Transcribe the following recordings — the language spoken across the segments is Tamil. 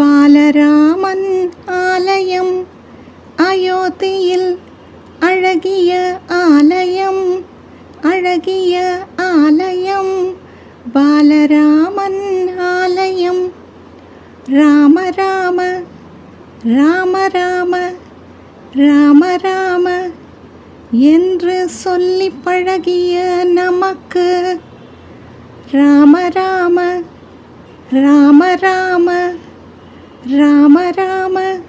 பாலராமன் ஆலயம் அயோத்தியில் அழகிய ஆலயம் அழகிய ஆலயம் பாலராமன் ஆலயம். ராம ராம ராம ராம ராம ராம என்று சொல்லி பழகிய நமக்கு. ராம ராம ராம ராம ராம ராம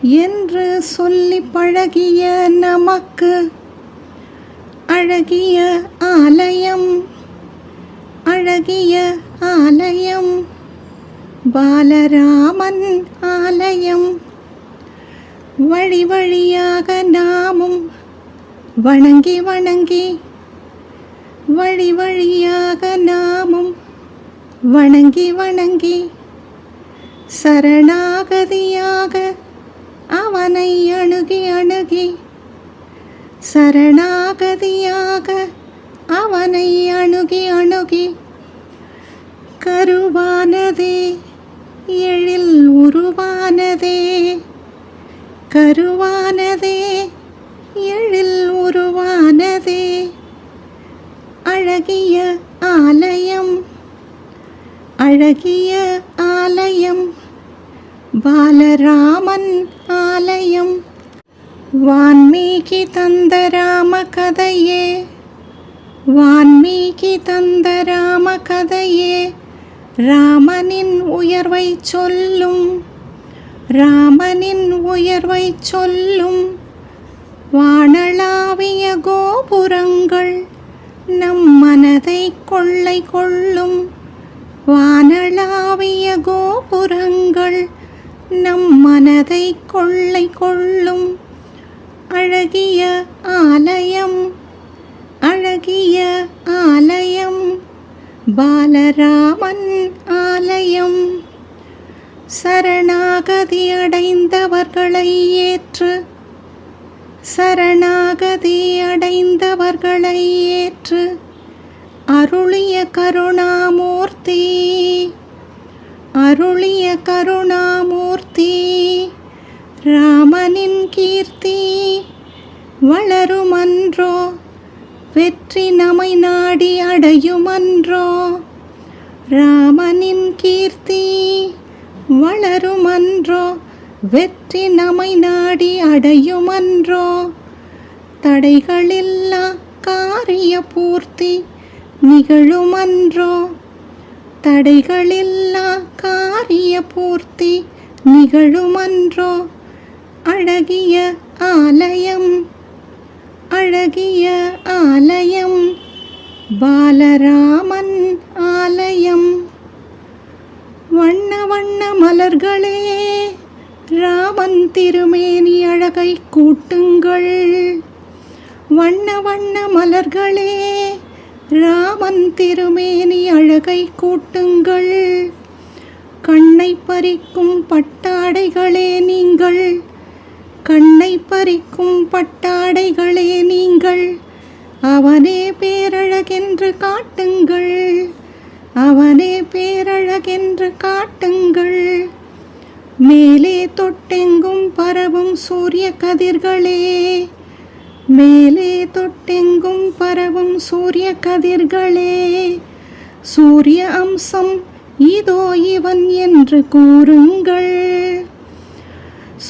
என்று சொல்லி பழகிய நமக்கு அழகிய ஆலயம் அழகிய ஆலயம் பாலராமன் ஆலயம். வழி வழியாக நாமும் வணங்கி வணங்கி வழி வழியாக நாமும் வணங்கி வணங்கி சரணாகதியாக அவனை அணுகி அணுகி சரணாகதியாக அவனை அணுகி அணுகி கருவானதே எழில் உருவானதே கருவானதே எழில் உருவானதே அழகிய ஆலயம் அழகிய ஆலயம். பாலராமன் ஆலயம். வான்மீகி தந்த ராம கதையே. வான்மீகி தந்த ராம கதையே. ராமனின் உயர்வை சொல்லும். ராமனின் உயர்வை சொல்லும். வானளாவிய கோபுரங்கள் நம் மனதை கொள்ளை கொள்ளும். வானளாவிய கோபுரங்கள் மனதை கொள்ளை கொள்ளும் அழகிய ஆலயம் அழகிய ஆலயம் பாலராமன் ஆலயம். சரணாகதி அடைந்தவர்களை ஏற்று சரணாகதி அடைந்தவர்களை ஏற்று அருளிய கருணாமூர்த்தி அருளிய கருணா ராமனின் கீர்த்தி வளருமன்றோ? வெற்றி நமை நாடி அடையுமன்றோ? ராமனின் கீர்த்தி வளருமன்றோ? வெற்றி நமை நாடி அடையுமன்றோ? தடைகளில்லா காரிய பூர்த்தி நிகழுமன்றோ? தடைகளில்லா காரிய பூர்த்தி நிகழுமன்றோ? அழகிய ஆலயம். அழகிய ஆலயம். பாலராமன் ஆலயம். வண்ண வண்ண மலர்களே ராமன் திருமேனி அழகை கூட்டுங்கள். வண்ண வண்ண மலர்களே ராமன் திருமேனி அழகை கூட்டுங்கள். கண்ணை பறிக்கும் பட்டாடைகளே நீங்கள். கண்ணை பறிக்கும் பட்டாடைகளே நீங்கள். அவனே பேரழகென்று காட்டுங்கள். அவனே பேரழகென்று காட்டுங்கள். மேலே தொட்டெங்கும் பரவும் சூரிய கதிர்களே மேலே தொட்டெங்கும் பரவும் சூரிய கதிர்களே சூரிய அம்சம் இதோ இவன் என்று கூறுங்கள்.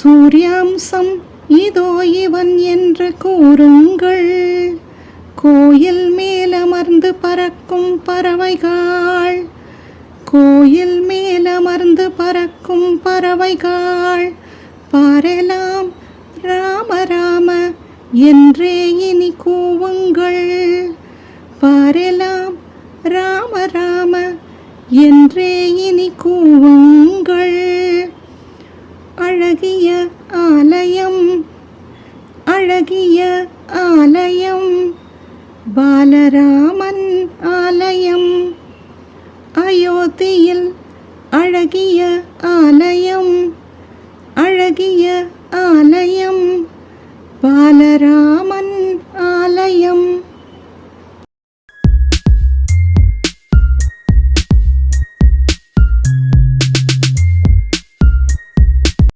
சூரியாம்சம் இதோ இவன் என்று கூறுங்கள். கோயில் மேலமர்ந்து பறக்கும் பறவைகள். கோயில் மேலமர்ந்து பறக்கும் பறவைகள். பாரலாம் ராம ராம என்றே இனி கூவுங்கள். பாரலாம் ராம ராம என்றே இனி கூவுங்கள். அழகிய ஆலயம் அழகிய ஆலயம் பாலராமன் ஆலயம் அயோத்தியில் அழகிய ஆலயம் அழகிய ஆலயம் பாலராமன் ஆலயம்